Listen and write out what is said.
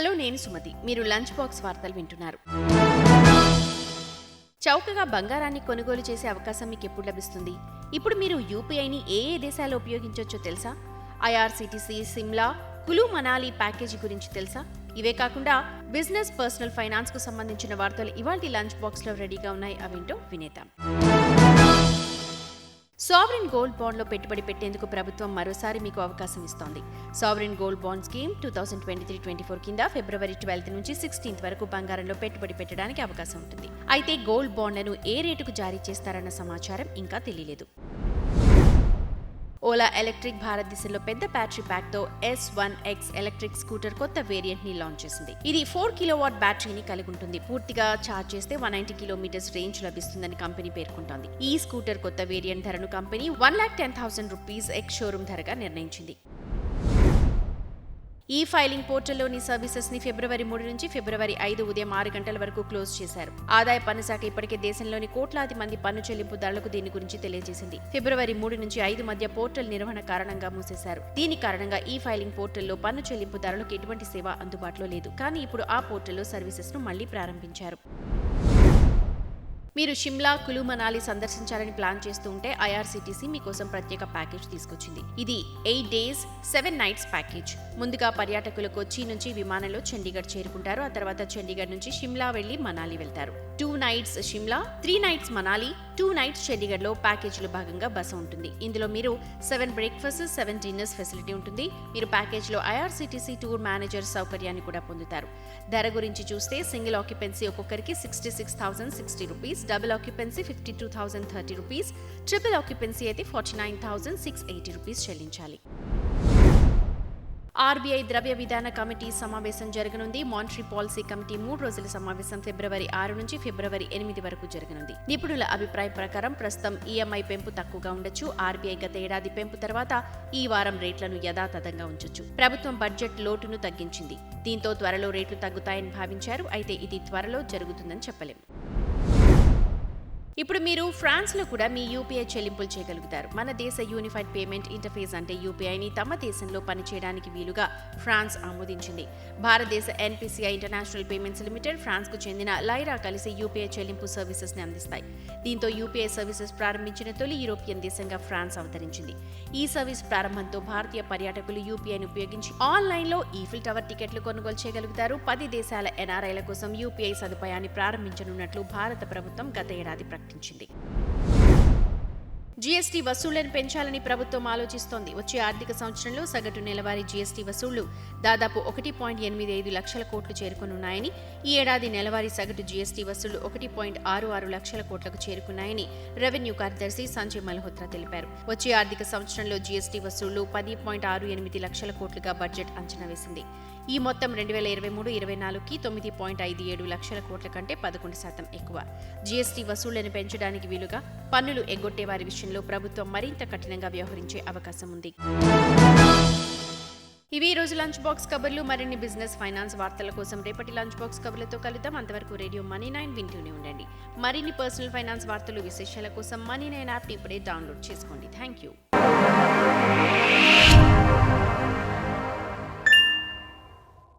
Hello నేను సుమతి. మీరు lunch box వార్తలు వింటున్నారు. చౌకగా బంగారాన్ని కొనుగోలు చేసే అవకాశం మీకు ఎప్పుడు లభిస్తుంది? ఇప్పుడు మీరు యూపీఐని ఏ ఏ దేశాల్లో ఉపయోగించవచ్చో తెలుసా? ఐఆర్సీటీసీ సిమ్లా కులు మనాలి ప్యాకేజీ గురించి తెలుసా? ఇవే కాకుండా బిజినెస్ పర్సనల్ ఫైనాన్స్కు సంబంధించిన వార్తలు ఇవాల్టి లంచ్ బాక్స్లో రెడీగా ఉన్నాయి. అవేంటో వినేద్దాం. సావరిన్ గోల్డ్ బాండ్లో పెట్టుబడి పెట్టేందుకు ప్రభుత్వం మరోసారి మీకు అవకాశం ఇస్తోంది. Sovereign gold bond scheme two thousand twenty three twenty four కింద ఫిబ్రవరి ట్వెల్త్ నుంచి సిక్స్టీన్త్ వరకు బంగారంలో పెట్టుబడి పెట్టడానికి అవకాశం ఉంటుంది. అయితే గోల్డ్ బాండ్లను ఏ రేటుకు జారీ చేస్తారన్న సమాచారం ఇంకా తెలియలేదు. ఓలా ఎలక్ట్రిక్ భారతదేశంలో పెద్ద battery ప్యాక్తో S one X electric scooter కొత్త వేరియంట్ని లాంచ్ చేసింది. ఇది ఫోర్ కిలోవాట్ బ్యాటరీని కలిగి ఉంటుంది పూర్తిగా ఛార్జ్ చేస్తే వన్ నైన్టీ కిలోమీటర్స్ రేంజ్ లభిస్తుందని కంపెనీ పేర్కొంటోంది. ఈ స్కూటర్ కొత్త వేరియంట్ ధరను company one lakh ten thousand rupees ex showroom ధరగా నిర్ణయించింది. ఈ ఫైలింగ్ పోర్టల్లోని సర్వీసెస్ని ఫిబ్రవరి మూడు నుంచి ఫిబ్రవరి ఐదు ఉదయం ఆరు గంటల వరకు క్లోజ్ చేశారు. ఆదాయ పన్ను శాఖ ఇప్పటికే దేశంలోని కోట్లాది మంది పన్ను చెల్లింపుదారులకు దీని గురించి తెలియజేసింది. ఫిబ్రవరి మూడు నుంచి ఐదు మధ్య పోర్టల్ నిర్వహణ కారణంగా మూసేశారు. దీని కారణంగా ఈ ఫైలింగ్ పోర్టల్లో పన్ను చెల్లింపుదారులకు ఎటువంటి సేవ అందుబాటులో లేదు. కానీ ఇప్పుడు ఆ పోర్టల్లో సర్వీసెస్ను మళ్ళీ ప్రారంభించారు. మీరు షిమ్లా కులు మనాలి సందర్శించాలని ప్లాన్ చేస్తుంటే ఐఆర్సిటీసీ ఐఆర్సీటీసీ మీకోసం ప్రత్యేక ప్యాకేజ్ తీసుకొచ్చింది. ఇది eight days seven nights package. ముందుగా పర్యాటకులు కొచ్చి నుంచి విమానంలో చండీగఢ్ చేరుకుంటారు. ఆ తర్వాత చండీగఢ్ నుంచి షిమ్లా వెళ్ళి మనాలి వెళ్తారు. Two nights Shimla three nights Manali two nights చండీగఢ్లో ప్యాకేజీలో భాగంగా బస ఉంటుంది. ఇందులో మీరు seven breakfast seven dinners facility ఉంటుంది. మీరు ప్యాకేజ్లో ఐఆర్సీటీసీ టూర్ మేనేజర్ సౌకర్యాన్ని కూడా పొందుతారు. ధర గురించి చూస్తే సింగిల్ ఆక్యుపెన్సీ ఒక్కొక్కరికి sixty six thousand sixty rupees double occupancy fifty two thousand thirty rupees triple occupancy అయితే forty nine thousand six eighty rupees చెల్లించాలి. ఆర్బీఐ ద్రవ్య విధాన కమిటీ సమావేశం జరగనుంది. మానిటరీ పాలసీ కమిటీ మూడు రోజుల సమావేశం ఫిబ్రవరి ఆరు నుంచి ఫిబ్రవరి ఎనిమిది వరకు జరగనుంది. నిపుణుల అభిప్రాయం ప్రకారం ప్రస్తుతం ఈఎంఐ పెంపు తక్కువగా ఉండొచ్చు. ఆర్బీఐ గత ఏడాది పెంపు తర్వాత ఈ వారం రేట్లను యథాతథంగా ఉంచొచ్చు. ప్రభుత్వం బడ్జెట్ లోటును తగ్గించింది. దీంతో త్వరలో రేట్లు తగ్గుతాయని భావించారు. అయితే ఇది త్వరలో జరుగుతుందని చెప్పలేం ఇప్పుడు మీరు ఫ్రాన్స్లో కూడా మీ యూపీఐ చెల్లింపులు చేయగలుగుతారు. మన దేశ యూనిఫైడ్ పేమెంట్ ఇంటర్ఫేస్ అంటే యూపీఐని తమ దేశంలో పనిచేయడానికి వీలుగా ఫ్రాన్స్ ఆమోదించింది. భారతదేశ ఎన్పిసిఐ ఇంటర్నేషనల్ పేమెంట్స్ లిమిటెడ్ ఫ్రాన్స్కు చెందిన లైరా కలిసి యూపీఐ చెల్లింపు సర్వీసెస్ని అందిస్తాయి. దీంతో యూపీఐ సర్వీసెస్ ప్రారంభించిన తొలి యూరోపియన్ దేశంగా ఫ్రాన్స్ అవతరించింది. ఈ సర్వీస్ ప్రారంభంతో భారతీయ పర్యాటకులు యూపీఐని ఉపయోగించి ఆన్లైన్లో ఈఫిల్ టవర్ టికెట్లు కొనుగోలు చేయగలుగుతారు. పది దేశాల ఎన్ఆర్ఐల కోసం యూపీఐ సదుపాయాన్ని ప్రారంభించనున్నట్లు భారత ప్రభుత్వం గత ఏడాది ప్రకటించింది. ప్రకటించింది జీఎస్టీ వసూళ్ళను పెంచాలని ప్రభుత్వం ఆలోచిస్తోంది. వచ్చే ఆర్థిక సంవత్సరంలో సగటు నెలవారీ జీఎస్టీ వసూళ్ళు దాదాపు ఒకటి పాయింట్ ఎనిమిది ఐదు లక్షల కోట్లు చేరుకున్నాయని ఈ ఏడాది నెలవారీ సగటు జీఎస్టీ వసూళ్ళు ఒకటి పాయింట్ ఆరు ఆరు లక్షల కోట్లకు చేరుకున్నాయని రెవెన్యూ కార్యదర్శి సంజయ్ మల్హోత్రా తెలిపారు. వచ్చే ఆర్థిక సంవత్సరంలో జీఎస్టీ వసూళ్ళు పది పాయింట్ ఆరు ఎనిమిది లక్షల కోట్లుగా బడ్జెట్ అంచనా వేసింది. ఈ మొత్తం రెండు వేల ఇరవై మూడు ఇరవై నాలుగుకి తొమ్మిది పాయింట్ ఐదు ఏడు లక్షల కోట్ల కంటే పదకొండు శాతం ఎక్కువ. జీఎస్టీ వసూళ్ళను పెంచడానికి వీలుగా పన్నులు ఎగ్గొట్టే వారి విషయం విషయంలో ప్రభుత్వం మరింత కఠినంగా వ్యవహరించే అవకాశం ఉంది. ఇవి రోజు లంచ్ బాక్స్ కబర్లు. మరిన్ని బిజినెస్ ఫైనాన్స్ వార్తల కోసం రేపటి లంచ్ బాక్స్ కబర్లతో కలుద్దాం. అంతవరకు రేడియో మనీ నైన్ వింటూనే ఉండండి. మరిన్ని పర్సనల్ ఫైనాన్స్ వార్తలు విశేషాల కోసం మనీ నైన్ యాప్ని ఇప్పుడే డౌన్లోడ్ చేసుకోండి. Thank you.